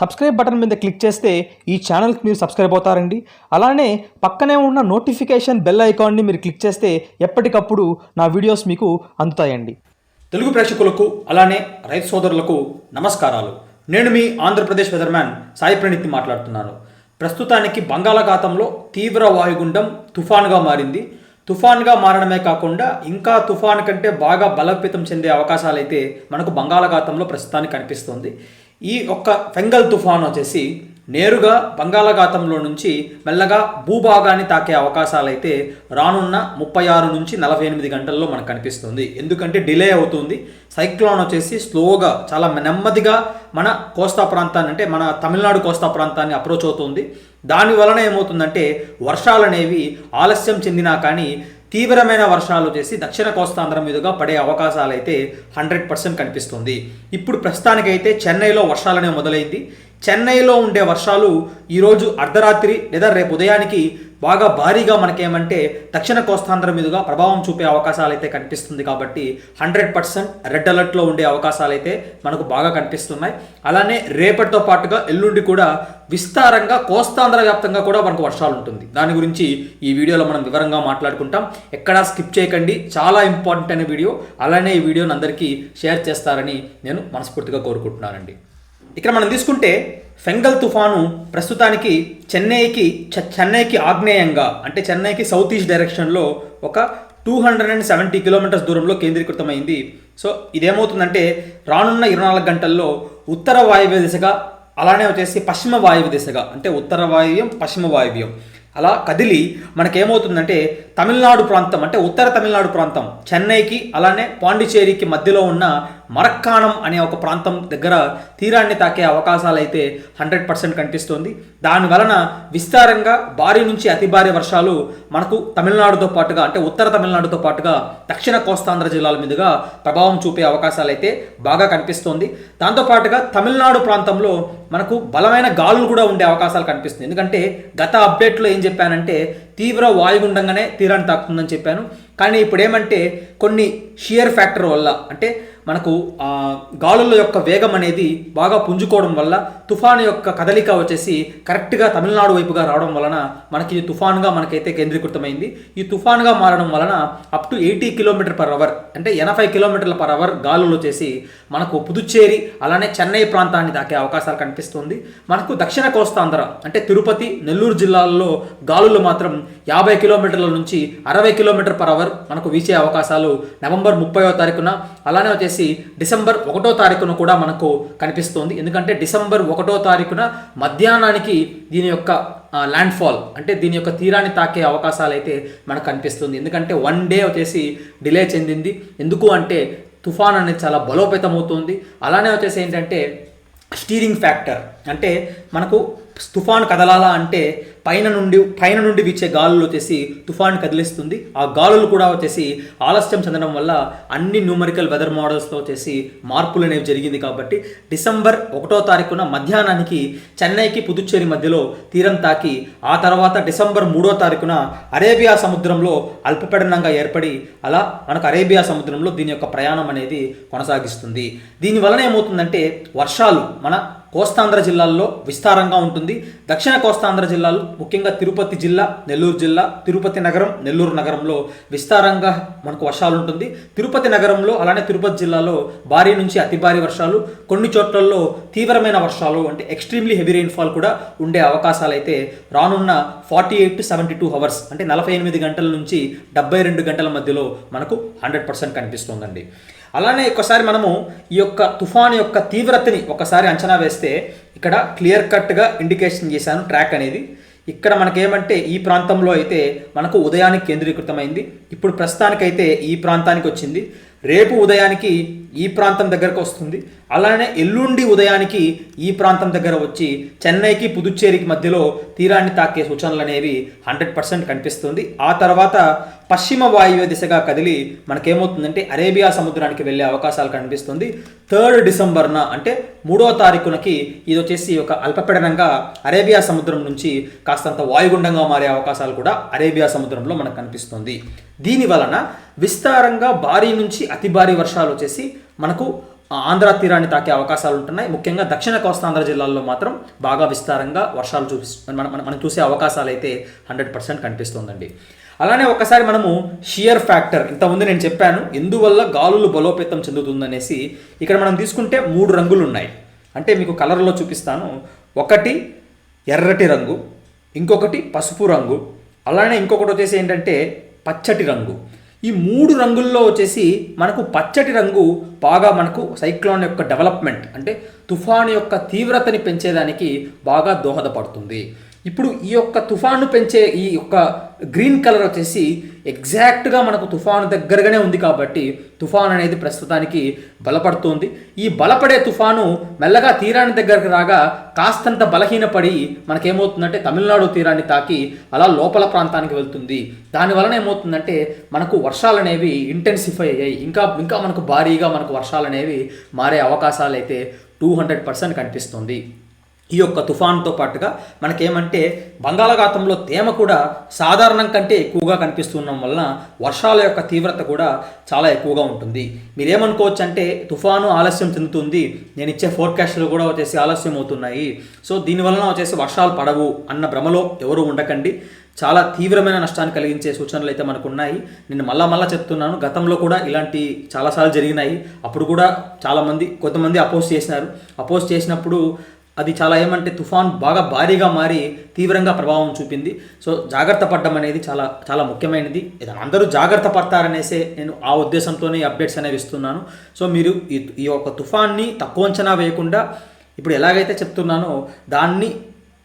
Subscribe button మీద click చేస్తే ఈ ఛానల్కి మీరు సబ్స్క్రైబ్ అవుతారండి. అలానే పక్కనే ఉన్న నోటిఫికేషన్ బెల్ ఐకాన్ని మీరు క్లిక్ చేస్తే ఎప్పటికప్పుడు నా వీడియోస్ మీకు అందుతాయండి. తెలుగు ప్రేక్షకులకు అలానే రైతు సోదరులకు నమస్కారాలు. నేను మీ ఆంధ్రప్రదేశ్ వెదర్మ్యాన్ సాయి ప్రణీత్ని మాట్లాడుతున్నాను. ప్రస్తుతానికి బంగాళాఖాతంలో తీవ్ర వాయుగుండం తుఫాన్గా మారింది. తుఫాన్గా మారడమే కాకుండా ఇంకా తుఫాన్ కంటే బాగా బలోపేతం చెందే అవకాశాలు అయితే మనకు బంగాళాఖాతంలో ప్రస్తుతానికి కనిపిస్తుంది. ఈ ఒక్క ఫెంగల్ తుఫాన్ వచ్చేసి నేరుగా బంగాళాఖాతంలో నుంచి మెల్లగా భూభాగాన్ని తాకే అవకాశాలు అయితే రానున్న ముప్పై ఆరు నుంచి నలభై ఎనిమిది గంటల్లో మనకు కనిపిస్తుంది. ఎందుకంటే డిలే అవుతుంది. సైక్లోన్ వచ్చేసి స్లోగా చాలా నెమ్మదిగా మన కోస్తా ప్రాంతాన్ని అంటే మన తమిళనాడు కోస్తా ప్రాంతాన్ని అప్రోచ్ అవుతుంది. దాని వలన ఏమవుతుందంటే వర్షాలు అనేవి ఆలస్యం చెందినా కానీ తీవ్రమైన వర్షాలు చేసి దక్షిణ కోస్తాంధ్ర మీదుగా పడే అవకాశాలు అయితే హండ్రెడ్ పర్సెంట్ కనిపిస్తుంది. ఇప్పుడు ప్రస్తుతానికైతే చెన్నైలో వర్షాలనే మొదలైంది. చెన్నైలో ఉండే వర్షాలు ఈరోజు అర్ధరాత్రి లేదా రేపు ఉదయానికి బాగా భారీగా మనకేమంటే దక్షిణ కోస్తాంధ్ర మీదుగా ప్రభావం చూపే అవకాశాలు అయితే కనిపిస్తుంది కాబట్టి హండ్రెడ్ పర్సెంట్ రెడ్ అలర్ట్లో ఉండే అవకాశాలు అయితే మనకు బాగా కనిపిస్తున్నాయి. అలానే రేపటితో పాటుగా ఎల్లుండి కూడా విస్తారంగా కోస్తాంధ్ర వ్యాప్తంగా కూడా మనకు వర్షాలు ఉంటుంది. దాని గురించి ఈ వీడియోలో మనం వివరంగా మాట్లాడుకుంటాం. ఎక్కడా స్కిప్ చేయకండి. చాలా ఇంపార్టెంట్ అయిన వీడియో. అలానే ఈ వీడియోని అందరికీ షేర్ చేస్తారని నేను మనస్ఫూర్తిగా కోరుకుంటున్నానండి. ఇక్కడ మనం తీసుకుంటే ఫెంగల్ తుఫాను ప్రస్తుతానికి చెన్నైకి చె- చెన్నైకి ఆగ్నేయంగా అంటే చెన్నైకి సౌత్ ఈస్ట్ డైరెక్షన్లో ఒక two hundred and seventy kilometres దూరంలో కేంద్రీకృతమైంది. సో ఇదేమవుతుందంటే రానున్న ఇరవై నాలుగు గంటల్లో ఉత్తర వాయువ్య దిశగా అలానే వచ్చేసి పశ్చిమ వాయువ్య దిశగా అంటే ఉత్తర వాయువ్యం పశ్చిమ వాయువ్యం అలా కదిలి మనకేమవుతుందంటే తమిళనాడు ప్రాంతం అంటే ఉత్తర తమిళనాడు ప్రాంతం చెన్నైకి అలానే పాండిచేరికి మధ్యలో ఉన్న మరక్కాణం అనే ఒక ప్రాంతం దగ్గర తీరాన్ని తాకే అవకాశాలు అయితే హండ్రెడ్ పర్సెంట్ కనిపిస్తోంది. దాని వలన విస్తారంగా భారీ నుంచి అతి భారీ వర్షాలు మనకు తమిళనాడుతో పాటుగా అంటే ఉత్తర తమిళనాడుతో పాటుగా దక్షిణ కోస్తాంధ్ర జిల్లాల మీదుగా ప్రభావం చూపే అవకాశాలు అయితే బాగా కనిపిస్తోంది. దాంతోపాటుగా తమిళనాడు ప్రాంతంలో మనకు బలమైన గాలులు కూడా ఉండే అవకాశాలు కనిపిస్తుంది ఎందుకంటే గత అప్డేట్లో ఏం చెప్పానంటే తీవ్ర వాయుగుండంగానే తీరాన్ని తాకుతుందని చెప్పాను. కానీ ఇప్పుడు ఏమంటే కొన్ని షియర్ ఫ్యాక్టర్ వల్ల అంటే మనకు గాలుల యొక్క వేగం అనేది బాగా పుంజుకోవడం వల్ల తుఫాను యొక్క కదలిక వచ్చేసి కరెక్ట్గా తమిళనాడు వైపుగా రావడం వలన మనకి ఇది తుఫాన్గా మనకైతే కేంద్రీకృతమైంది. ఈ తుఫాన్గా మారడం వలన up to eighty kilometre per hour అంటే ఎనభై కిలోమీటర్ల పర్ అవర్ గాలులు వచ్చేసి మనకు పుదుచ్చేరి అలానే చెన్నై ప్రాంతాన్ని తాకే అవకాశాలు కనిపిస్తుంది. మనకు దక్షిణ కోస్తాంధ్ర అంటే తిరుపతి నెల్లూరు జిల్లాల్లో గాలులు మాత్రం యాభై కిలోమీటర్ల నుంచి అరవై కిలోమీటర్ పర్ అవర్ మనకు వీచే అవకాశాలు నవంబర్ ముప్పైవ తారీఖున అలానే వచ్చేసి డిసెంబర్ ఒకటో తారీఖున కూడా మనకు కనిపిస్తుంది. ఎందుకంటే డిసెంబర్ ఒకటో తారీఖున మధ్యాహ్నానికి దీని యొక్క ల్యాండ్ ఫాల్ అంటే దీని యొక్క తీరాన్ని తాకే అవకాశాలు అయితే మనకు కనిపిస్తుంది. ఎందుకంటే వన్ డే వచ్చేసి డిలే చెందింది. ఎందుకు అంటే తుఫాన్ అనేది చాలా బలోపేతం అవుతుంది అలానే వచ్చేసి ఏంటంటే స్టీరింగ్ ఫ్యాక్టర్ అంటే మనకు తుఫాన్ కదలాలా అంటే పైన నుండి పైన నుండి వీచే గాలులు వచ్చేసి తుఫాన్ కదిలిస్తుంది. ఆ గాలులు కూడా వచ్చేసి ఆలస్యం చెందడం వల్ల అన్ని న్యూమరికల్ వెదర్ మోడల్స్తో వచ్చేసి మార్పులు అనేవి జరిగింది కాబట్టి డిసెంబర్ ఒకటో తారీఖున మధ్యాహ్నానికి చెన్నైకి పుదుచ్చేరి మధ్యలో తీరం తాకి ఆ తర్వాత డిసెంబర్ మూడో తారీఖున అరేబియా సముద్రంలో అల్పపీడనంగా ఏర్పడి అలా మనకు అరేబియా సముద్రంలో దీని యొక్క ప్రయాణం అనేది కొనసాగిస్తుంది. దీనివలన ఏమవుతుందంటే వర్షాలు మన కోస్తాంధ్ర జిల్లాల్లో విస్తారంగా ఉంటుంది. దక్షిణ కోస్తాంధ్ర జిల్లాలు ముఖ్యంగా తిరుపతి జిల్లా నెల్లూరు జిల్లా తిరుపతి నగరం నెల్లూరు నగరంలో విస్తారంగా మనకు వర్షాలు ఉంటుంది. తిరుపతి నగరంలో అలానే తిరుపతి జిల్లాలో భారీ నుంచి అతి భారీ వర్షాలు కొన్ని చోట్లలో తీవ్రమైన వర్షాలు అంటే ఎక్స్ట్రీమ్లీ హెవీ రెయిన్ఫాల్ కూడా ఉండే అవకాశాలు అయితే రానున్న forty eight to seventy two hours అంటే నలభై ఎనిమిది గంటల నుంచి డెబ్బై రెండు గంటల మధ్యలో మనకు హండ్రెడ్ పర్సెంట్ కనిపిస్తుందండి. అలానే ఒకసారి మనము ఈ యొక్క తుఫాన్ యొక్క తీవ్రతని ఒకసారి అంచనా వేస్తే ఇక్కడ క్లియర్ కట్గా ఇండికేషన్ చేశాను ట్రాక్ అనేది. ఇక్కడ మనకేమంటే ఈ ప్రాంతంలో అయితే మనకు ఉదయానికి కేంద్రీకృతమైంది. ఇప్పుడు ప్రస్తుతానికైతే ఈ ప్రాంతానికి వచ్చింది. రేపు ఉదయానికి ఈ ప్రాంతం దగ్గరకు వస్తుంది. అలానే ఎల్లుండి ఉదయానికి ఈ ప్రాంతం దగ్గర వచ్చి చెన్నైకి పుదుచ్చేరికి మధ్యలో తీరాన్ని తాకే సూచనలు అనేవి హండ్రెడ్ పర్సెంట్ కనిపిస్తుంది. ఆ తర్వాత పశ్చిమ వాయువ్య దిశగా కదిలి మనకేమవుతుందంటే అరేబియా సముద్రానికి వెళ్ళే అవకాశాలు కనిపిస్తుంది. థర్డ్ డిసెంబర్న అంటే మూడో తారీఖునకి ఇది వచ్చేసి ఒక అల్పపీడనంగా అరేబియా సముద్రం నుంచి కాస్తంత వాయుగుండంగా మారే అవకాశాలు కూడా అరేబియా సముద్రంలో మనకు కనిపిస్తుంది. దీని వలన విస్తారంగా భారీ నుంచి అతి భారీ వర్షాలు వచ్చేసి మనకు ఆంధ్ర తీరాన్ని తాకే అవకాశాలు ఉంటున్నాయి. ముఖ్యంగా దక్షిణ కోస్తాంధ్ర జిల్లాల్లో మాత్రం బాగా విస్తారంగా వర్షాలు చూపి మనం మనం- మనం చూసే అవకాశాలు అయితే హండ్రెడ్ పర్సెంట్ కనిపిస్తుందండి. అలానే ఒకసారి మనము షియర్ ఫ్యాక్టర్ ఇంతకుముందు నేను చెప్పాను ఎందువల్ల గాలులు బలోపేతం చెందుతుందనేసి ఇక్కడ మనం తీసుకుంటే మూడు రంగులు ఉన్నాయి అంటే మీకు కలర్లో చూపిస్తాను. ఒకటి ఎర్రటి రంగు ఇంకొకటి పసుపు రంగు అలానే ఇంకొకటి వచ్చేసి ఏంటంటే పచ్చటి రంగు. ఈ మూడు రంగుల్లో వచ్చేసి మనకు పచ్చటి రంగు బాగా మనకు సైక్లోన్ యొక్క డెవలప్మెంట్ అంటే తుఫాను యొక్క తీవ్రతని పెంచేదానికి బాగా దోహదపడుతుంది. ఇప్పుడు ఈ యొక్క తుఫాను పెంచే ఈ యొక్క గ్రీన్ కలర్ వచ్చేసి ఎగ్జాక్ట్గా మనకు తుఫాను దగ్గరగానే ఉంది కాబట్టి తుఫాన్ అనేది ప్రస్తుతానికి బలపడుతోంది. ఈ బలపడే తుఫాను మెల్లగా తీరాన్ని దగ్గరకు రాగా కాస్తంత బలహీనపడి మనకేమవుతుందంటే తమిళనాడు తీరాన్ని తాకి అలా లోపల ప్రాంతానికి వెళ్తుంది. దాని వలన ఏమవుతుందంటే మనకు వర్షాలు అనేవి ఇంటెన్సిఫై అయ్యాయి. ఇంకా ఇంకా మనకు భారీగా మనకు వర్షాలు అనేవి మారే అవకాశాలు అయితే టూ హండ్రెడ్ పర్సెంట్ కనిపిస్తుంది. ఈ యొక్క తుఫాన్తో పాటుగా మనకేమంటే బంగాళాఖాతంలో తేమ కూడా సాధారణం కంటే ఎక్కువగా కనిపిస్తుండడం వలన వర్షాల యొక్క తీవ్రత కూడా చాలా ఎక్కువగా ఉంటుంది. మీరేమనుకోవచ్చు అంటే తుఫాను ఆలస్యం చెందుతుంది. నేను ఇచ్చే ఫోర్కాస్ట్లు కూడా వచ్చేసి ఆలస్యం అవుతున్నాయి. సో దీనివలన వచ్చేసి వర్షాలు పడవు అన్న భ్రమలో ఎవరూ ఉండకండి. చాలా తీవ్రమైన నష్టాన్ని కలిగించే సూచనలు అయితే మనకు ఉన్నాయి నేను మళ్ళా మళ్ళా చెప్తున్నాను. గతంలో కూడా ఇలాంటి చాలాసార్లు జరిగినాయి. అప్పుడు కూడా చాలామంది కొంతమంది అపోజ్ చేసినారు. అపోజ్ చేసినప్పుడు అది చాలా ఏమంటే తుఫాన్ బాగా భారీగా మారి తీవ్రంగా ప్రభావం చూపింది. సో జాగ్రత్త పడడం అనేది చాలా చాలా ముఖ్యమైనది. అందరూ జాగ్రత్త పడతారనేసే నేను ఆ ఉద్దేశంతోనే అప్డేట్స్ అనేవి ఇస్తున్నాను. సో మీరు ఈ ఈ యొక్క తుఫాన్ని తక్కువ అంచనా వేయకుండా ఇప్పుడు ఎలాగైతే చెప్తున్నానో దాన్ని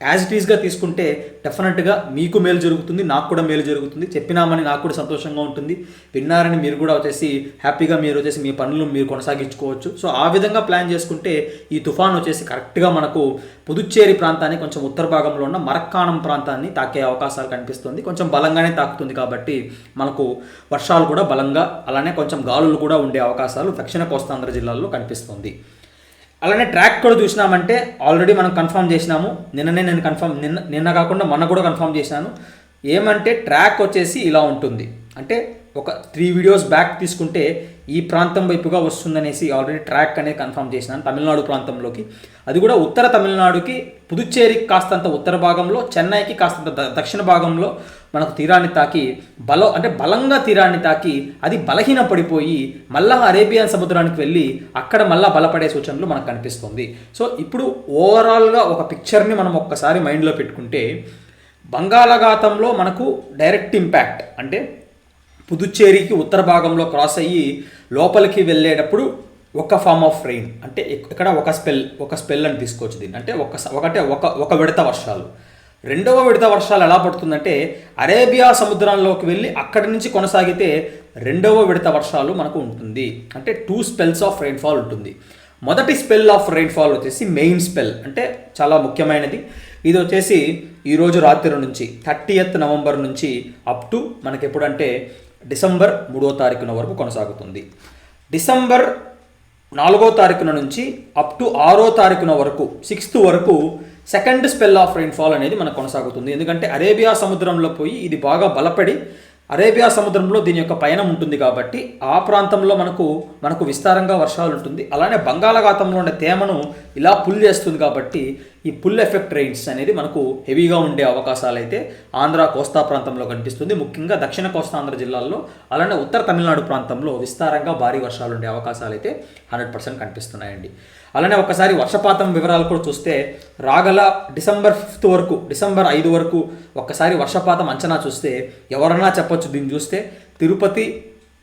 యాజ్ ఇట్ ఈస్గా తీసుకుంటే డెఫినెట్గా మీకు మేలు జరుగుతుంది నాకు కూడా మేలు జరుగుతుంది. చెప్పినామని నాకు కూడా సంతోషంగా ఉంటుంది. విన్నారని మీరు కూడా వచ్చేసి హ్యాపీగా మీరు వచ్చేసి మీ పనులు మీరు కొనసాగించుకోవచ్చు. సో ఆ విధంగా ప్లాన్ చేసుకుంటే ఈ తుఫాన్ వచ్చేసి కరెక్ట్గా మనకు పుదుచ్చేరి ప్రాంతాన్ని కొంచెం ఉత్తర భాగంలో ఉన్న మరక్కాణం ప్రాంతాన్ని తాకే అవకాశాలు కనిపిస్తుంది. కొంచెం బలంగానే తాకుతుంది కాబట్టి మనకు వర్షాలు కూడా బలంగా అలానే కొంచెం గాలులు కూడా ఉండే అవకాశాలు దక్షిణ కోస్తాంధ్ర జిల్లాల్లో కనిపిస్తుంది. అలానే ట్రాక్ కూడా చూసినామంటే ఆల్రెడీ మనం కన్ఫర్మ్ చేసినాము. నిన్ననే నేను కన్ఫర్మ్ నిన్న నిన్న కాకుండా మొన్న కూడా కన్ఫర్మ్ చేసినాను. ఏమంటే ట్రాక్ వచ్చేసి ఇలా ఉంటుంది. అంటే ఒక త్రీ వీడియోస్ బ్యాక్ తీసుకుంటే ఈ ప్రాంతం వైపుగా వస్తుందనేసి ఆల్రెడీ ట్రాక్ అనేది కన్ఫర్మ్ చేసినాను తమిళనాడు ప్రాంతంలోకి. అది కూడా ఉత్తర తమిళనాడుకి పుదుచ్చేరికి కాస్తంత ఉత్తర భాగంలో చెన్నైకి కాస్తంత దక్షిణ భాగంలో మనకు తీరాన్ని తాకి బల అంటే బలంగా తీరాన్ని తాకి అది బలహీన పడిపోయి మళ్ళా అరేబియన్ సముద్రానికి వెళ్ళి అక్కడ మళ్ళా బలపడే సూచనలు మనకు కనిపిస్తుంది. సో ఇప్పుడు ఓవరాల్గా ఒక పిక్చర్ని మనం ఒక్కసారి మైండ్లో పెట్టుకుంటే బంగాళాఖాతంలో మనకు డైరెక్ట్ ఇంపాక్ట్ అంటే పుదుచ్చేరికి ఉత్తర భాగంలో క్రాస్ అయ్యి లోపలికి వెళ్ళేటప్పుడు ఒక ఫామ్ ఆఫ్ రెయిన్ అంటే ఇక్కడ ఒక స్పెల్ ఒక స్పెల్ అని తీసుకోవచ్చు దీన్ని. అంటే ఒక స- ఒకటే ఒక ఒక విడత వర్షాలు. రెండవ విడత వర్షాలు ఎలా పడుతుందంటే అరేబియా సముద్రంలోకి వెళ్ళి అక్కడి నుంచి కొనసాగితే రెండవ విడత వర్షాలు మనకు ఉంటుంది. అంటే టూ స్పెల్స్ ఆఫ్ రెయిన్ఫాల్ ఉంటుంది. మొదటి స్పెల్ ఆఫ్ రెయిన్ఫాల్ వచ్చేసి మెయిన్ స్పెల్ అంటే చాలా ముఖ్యమైనది. ఇది వచ్చేసి ఈరోజు రాత్రి నుంచి థర్టీయత్ నవంబర్ నుంచి అప్ టు మనకి ఎప్పుడంటే డిసెంబర్ మూడో తారీఖున వరకు కొనసాగుతుంది. డిసెంబర్ నాలుగో తారీఖున నుంచి అప్ టు ఆరో తారీఖున వరకు సిక్స్త్ వరకు సెకండ్ స్పెల్ ఆఫ్ రెయిన్ఫాల్ అనేది మనకు కొనసాగుతుంది. ఎందుకంటే అరేబియా సముద్రంలో పోయి ఇది బాగా బలపడి అరేబియా సముద్రంలో దీని యొక్క పయనం ఉంటుంది కాబట్టి ఆ ప్రాంతంలో మనకు మనకు విస్తారంగా వర్షాలు ఉంటుంది. అలానే బంగాళాఖాతంలో ఉండే తేమను ఇలా పుల్ చేస్తుంది కాబట్టి ఈ పుల్ ఎఫెక్ట్ రెయిన్స్ అనేది మనకు హెవీగా ఉండే అవకాశాలు అయితే ఆంధ్ర కోస్తా ప్రాంతంలో కనిపిస్తుంది. ముఖ్యంగా దక్షిణ కోస్తాంధ్ర జిల్లాల్లో అలానే ఉత్తర తమిళనాడు ప్రాంతంలో విస్తారంగా భారీ వర్షాలు ఉండే అవకాశాలు అయితే హండ్రెడ్ పర్సెంట్ కనిపిస్తున్నాయండి. అలానే ఒకసారి వర్షపాతం వివరాలు కూడా చూస్తే రాగల డిసెంబర్ ఫిఫ్త్ వరకు డిసెంబర్ ఐదు వరకు ఒక్కసారి వర్షపాతం అంచనా చూస్తే ఎవరన్నా చెప్పొచ్చు. దీన్ని చూస్తే తిరుపతి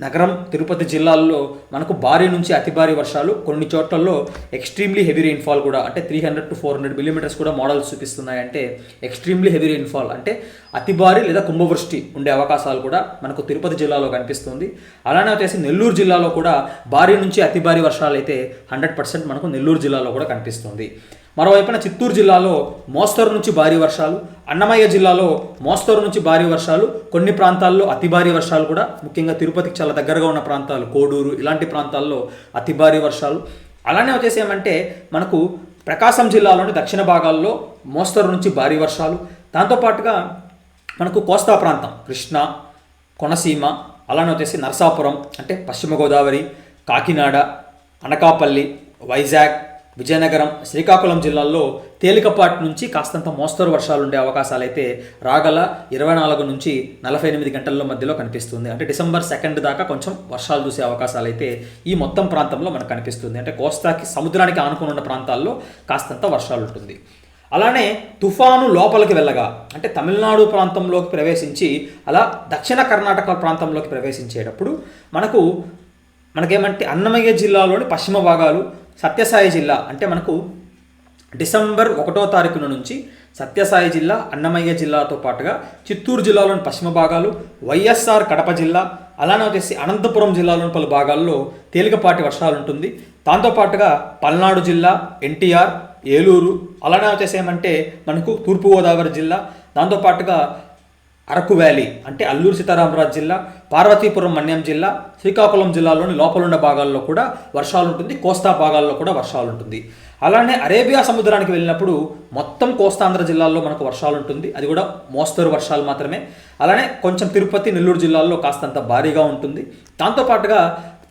నగరం తిరుపతి జిల్లాల్లో మనకు భారీ నుంచి అతి భారీ వర్షాలు. కొన్ని చోట్లలో ఎక్స్ట్రీమ్లీ హెవీ రెయిన్ఫాల్ కూడా అంటే three hundred to four hundred millimetres కూడా మోడల్స్ చూపిస్తున్నాయంటే ఎక్స్ట్రీమ్లీ హెవీ రెయిన్ఫాల్ అంటే అతి భారీ లేదా కుంభవృష్టి ఉండే అవకాశాలు కూడా మనకు తిరుపతి జిల్లాలో కనిపిస్తుంది. అలానే వచ్చేసి నెల్లూరు జిల్లాలో కూడా భారీ నుంచి అతి భారీ వర్షాలు అయితే హండ్రెడ్ పర్సెంట్ మనకు నెల్లూరు జిల్లాలో కూడా కనిపిస్తుంది. మరోవైపున చిత్తూరు జిల్లాలో మోస్తరు నుంచి భారీ వర్షాలు అన్నమయ్య జిల్లాలో మోస్తరు నుంచి భారీ వర్షాలు కొన్ని ప్రాంతాల్లో అతి భారీ వర్షాలు కూడా ముఖ్యంగా తిరుపతికి చాలా దగ్గరగా ఉన్న ప్రాంతాలు కోడూరు ఇలాంటి ప్రాంతాల్లో అతి భారీ వర్షాలు. అలానే వచ్చేసి ఏమంటే మనకు ప్రకాశం జిల్లాలోని దక్షిణ భాగాల్లో మోస్తరు నుంచి భారీ వర్షాలు. దాంతోపాటుగా మనకు కోస్తా ప్రాంతం కృష్ణ కొనసీమ అలానే వచ్చేసి నరసాపురం అంటే పశ్చిమ గోదావరి కాకినాడ అనకాపల్లి వైజాగ్ విజయనగరం శ్రీకాకుళం జిల్లాల్లో తేలికపాటి నుంచి కాస్తంత మోస్తరు వర్షాలు ఉండే అవకాశాలు అయితే రాగల ఇరవై నాలుగు నుంచి నలభై ఎనిమిది గంటల మధ్యలో కనిపిస్తుంది. అంటే డిసెంబర్ సెకండ్ దాకా కొంచెం వర్షాలు చూసే అవకాశాలు అయితే ఈ మొత్తం ప్రాంతంలో మనకు కనిపిస్తుంది. అంటే కోస్తాకి సముద్రానికి ఆనుకుని ఉన్న ప్రాంతాల్లో కాస్తంత వర్షాలు ఉంటుంది అలానే తుఫాను లోపలికి వెళ్ళగా అంటే తమిళనాడు ప్రాంతంలోకి ప్రవేశించి అలా దక్షిణ కర్ణాటక ప్రాంతంలోకి ప్రవేశించేటప్పుడు మనకు మనకేమంటే అన్నమయ్య జిల్లాలోని పశ్చిమ భాగాలు సత్యసాయి జిల్లా అంటే మనకు డిసెంబర్ ఒకటో తారీఖున నుంచి సత్యసాయి జిల్లా అన్నమయ్య జిల్లాతో పాటుగా చిత్తూరు జిల్లాలోని పశ్చిమ భాగాలు వైఎస్ఆర్ కడప జిల్లా అలానే వచ్చేసి అనంతపురం జిల్లాలోని పలు భాగాల్లో తేలికపాటి వర్షాలు ఉంటుంది. దాంతోపాటుగా పల్నాడు జిల్లా ఎన్టీఆర్ ఏలూరు అలానే వచ్చేసి ఏమంటే మనకు తూర్పుగోదావరి జిల్లా. దాంతోపాటుగా అరకు వ్యాలీ అంటే అల్లూరు సీతారామరాజు జిల్లా పార్వతీపురం మన్యం జిల్లా శ్రీకాకుళం జిల్లాలోని లోపలున్న భాగాల్లో కూడా వర్షాలు ఉంటుంది కోస్తా భాగాల్లో కూడా వర్షాలు ఉంటుంది అలానే అరేబియా సముద్రానికి వెళ్ళినప్పుడు మొత్తం కోస్తాంధ్ర జిల్లాల్లో మనకు వర్షాలు ఉంటుంది అది కూడా మోస్తరు వర్షాలు మాత్రమే. అలానే కొంచెం తిరుపతి నెల్లూరు జిల్లాల్లో కాస్తంత భారీగా ఉంటుంది. దాంతోపాటుగా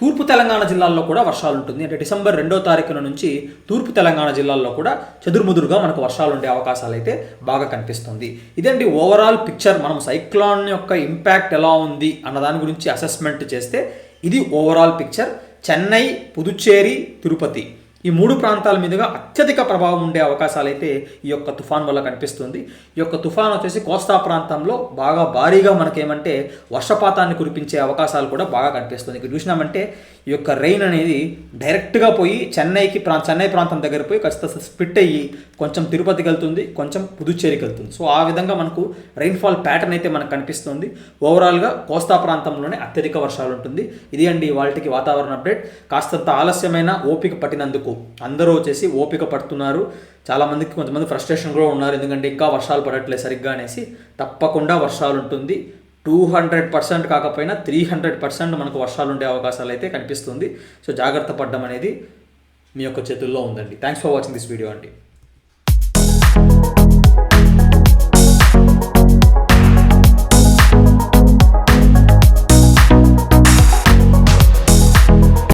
తూర్పు తెలంగాణ జిల్లాల్లో కూడా వర్షాలు ఉంటుంది అంటే డిసెంబర్ రెండో తారీఖున నుంచి తూర్పు తెలంగాణ జిల్లాల్లో కూడా చెదురుముదురుగా మనకు వర్షాలు ఉండే అవకాశాలు అయితే బాగా కనిపిస్తుంది. ఇదండి ఓవరాల్ పిక్చర్ మనం సైక్లాన్ యొక్క ఇంపాక్ట్ ఎలా ఉంది అన్న దాని గురించి అసెస్మెంట్ చేస్తే ఇది ఓవరాల్ పిక్చర్ చెన్నై పుదుచ్చేరి తిరుపతి. ఈ మూడు ప్రాంతాల మీదుగా అత్యధిక ప్రభావం ఉండే అవకాశాలు అయితే ఈ యొక్క తుఫాన్ వల్ల కనిపిస్తుంది. ఈ యొక్క తుఫాన్ వచ్చేసి కోస్తా ప్రాంతంలో బాగా భారీగా మనకేమంటే వర్షపాతాన్ని కురిపించే అవకాశాలు కూడా బాగా కనిపిస్తుంది. ఇక్కడ చూసినామంటే ఈ యొక్క రెయిన్ అనేది డైరెక్ట్గా పోయి చెన్నైకి ప్రా చెన్నై ప్రాంతం దగ్గర పోయి కాస్త స్ప్లిట్ అయ్యి కొంచెం తిరుపతికి వెళ్తుంది కొంచెం పుదుచ్చేరికి వెళ్తుంది. సో ఆ విధంగా మనకు రెయిన్ఫాల్ ప్యాటర్న్ అయితే మనకు కనిపిస్తుంది. ఓవరాల్గా కోస్తా ప్రాంతంలోనే అత్యధిక వర్షాలు ఉంటుంది. ఇది అండి వాళ్ళకి వాతావరణ అప్డేట్ కాస్తంత ఆలస్యమైన ఓపిక పట్టినందుకు. అందరూ వచ్చేసి ఓపిక పడుతున్నారు. చాలామందికి కొంతమంది ఫ్రస్ట్రేషన్ కూడా ఉన్నారు. ఎందుకంటే ఇంకా వర్షాలు పడట్లేదు సరిగ్గా అనేసి తప్పకుండా వర్షాలు ఉంటుంది. టూ హండ్రెడ్ పర్సెంట్ కాకపోయినా త్రీ హండ్రెడ్ పర్సెంట్ మనకు వర్షాలు ఉండే అవకాశాలు అయితే కనిపిస్తుంది. సో జాగ్రత్త పడడం అనేది మీ యొక్క చేతుల్లో ఉందండి. Thanks for watching this video అండి.